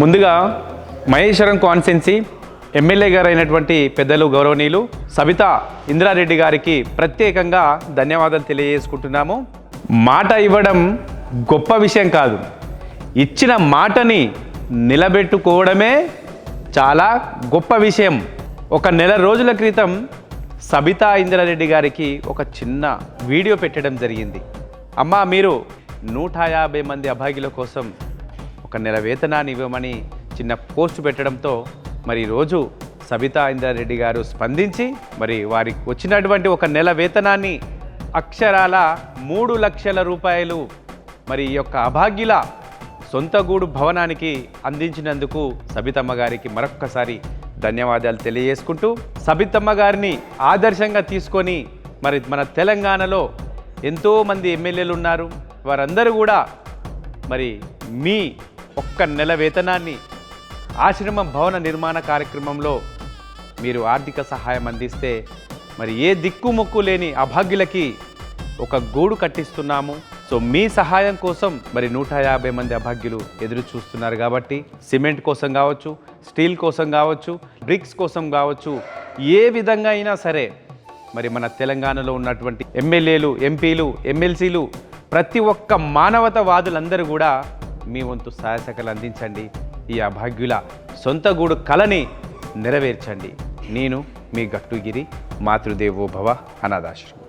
ముందుగా మహేశ్వరం కాన్సెన్సీ ఎమ్మెల్యే గారు అయినటువంటి పెద్దలు గౌరవనీయులు సబితా ఇంద్రారెడ్డి గారికి ప్రత్యేకంగా ధన్యవాదాలు తెలియజేసుకుంటున్నాము. మాట ఇవ్వడం గొప్ప విషయం కాదు. ఇచ్చిన మాటని నిలబెట్టుకోవడమే చాలా గొప్ప విషయం. ఒక నెల రోజుల క్రితం సబితా ఇంద్రారెడ్డి గారికి ఒక చిన్న వీడియో పెట్టడం జరిగింది. అమ్మా మీరు నూట యాభై మంది అభాగ్యుల కోసం ఒక నెల వేతనాన్ని ఇవ్వమని చిన్న పోస్ట్ పెట్టడంతో మరి ఈరోజు సబితా ఇంద్రారెడ్డి గారు స్పందించి మరి వారికి వచ్చినటువంటి ఒక నెల వేతనాన్ని అక్షరాల మూడు లక్షల రూపాయలు మరి ఈ యొక్క అభాగ్యుల సొంత గూడు భవనానికి అందించినందుకు సబితమ్మ గారికి మరొక్కసారి ధన్యవాదాలు తెలియజేసుకుంటూ సబితమ్మ గారిని ఆదర్శంగా తీసుకొని మరి మన తెలంగాణలో ఎంతోమంది ఎమ్మెల్యేలు ఉన్నారు. వారందరూ కూడా మరి మీ ఒక్క నెల వేతనాన్ని ఆశ్రమం భవన నిర్మాణ కార్యక్రమంలో మీరు ఆర్థిక సహాయం అందిస్తే మరి ఏ దిక్కుముక్కు లేని అభాగ్యులకి ఒక గూడు కట్టిస్తున్నాము. సో మీ సహాయం కోసం మరి నూట యాభై మంది అభాగ్యులు ఎదురు చూస్తున్నారు కాబట్టి సిమెంట్ కోసం కావచ్చు స్టీల్ కోసం కావచ్చు బ్రిక్స్ కోసం కావచ్చు ఏ విధంగా అయినా సరే మరి మన తెలంగాణలో ఉన్నటువంటి ఎమ్మెల్యేలు ఎంపీలు ఎమ్మెల్సీలు ప్రతి ఒక్క మానవతవాదులందరూ కూడా మీ వంతు సహాయసకలు అందించండి. ఈ అభాగ్యుల సొంత గూడు కళని నెరవేర్చండి. నేను మీ గట్టుగిరి మాతృదేవో భవ అనాథాశ్రమం.